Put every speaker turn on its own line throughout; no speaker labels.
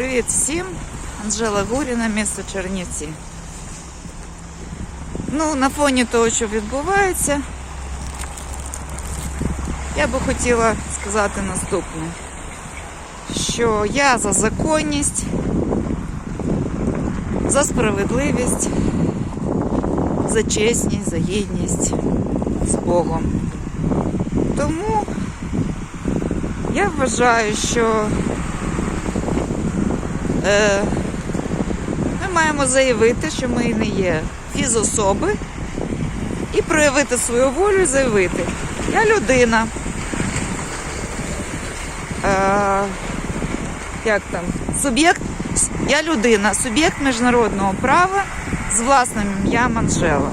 Привіт всім! Анжела Гуріна, місто Чернівці. Ну, на фоні того, що відбувається, я би хотіла сказати наступне, що я за законність, за справедливість, за чесність, за гідність з Богом. Тому я вважаю, що ми маємо заявити, що ми не є фізособи, і проявити свою волю і заявити. Я людина. Е, як там? Суб'єкт, я людина, суб'єкт міжнародного права з власним ім'ям Анжела.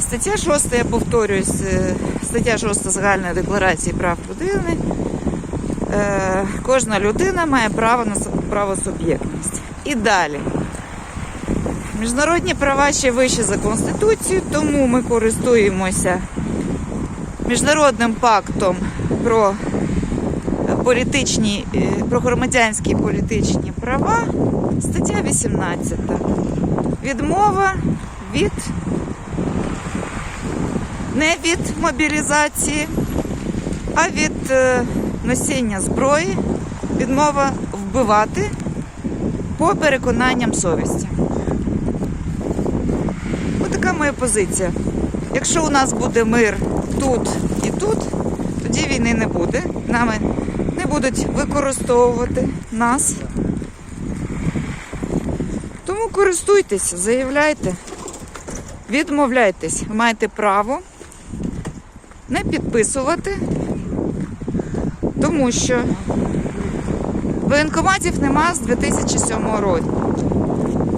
Стаття 6, я повторююсь, е, стаття 6 Загальної декларації прав людини. Е, Кожна людина має право на суб- правосуб'єктність. І далі. Міжнародні права ще вищі за Конституцію, тому ми користуємося міжнародним пактом про політичні, е, про громадянські політичні права, стаття 18. Відмова від не від мобілізації, а від е, носіння зброї, відмова вбивати по переконанням совісті. Ось така моя позиція. Якщо у нас буде мир тут і тут, тоді війни не буде. Нами не будуть використовувати нас. Тому користуйтесь, заявляйте, відмовляйтесь, маєте право не підписувати, тому що воєнкоматів нема з 2007 року.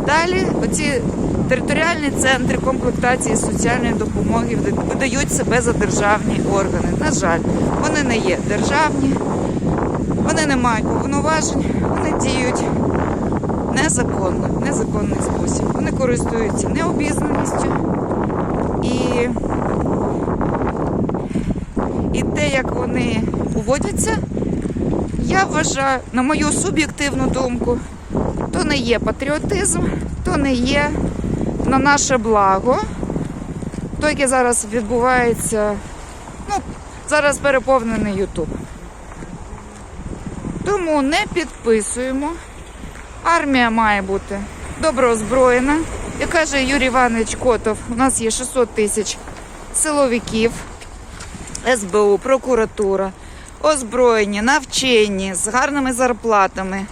Далі оці територіальні центри комплектації соціальної допомоги видають себе за державні органи. На жаль, вони не є державні, вони не мають повноважень, вони діють незаконно, незаконний спосіб. Вони користуються необізнаністю і і те, як вони поводяться, я вважаю, на мою суб'єктивну думку, то не є патріотизм, то не є на наше благо. То, яке зараз відбувається, ну, зараз переповнений Ютуб. Тому не підписуємо. Армія має бути добре озброєна. Як каже Юрій Іванович Котов, у нас є 600 тисяч силовиків. СБУ, прокуратура, озброєні, навчені, з гарними зарплатами.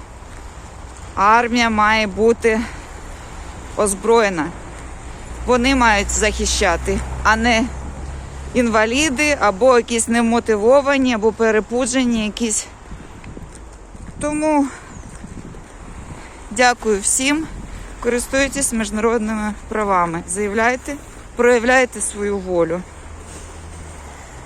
Армія має бути озброєна. Вони мають захищати, а не інваліди або якісь немотивовані, або перепуджені якісь. Тому дякую всім. Користуйтесь міжнародними правами. Заявляйте, проявляйте свою волю.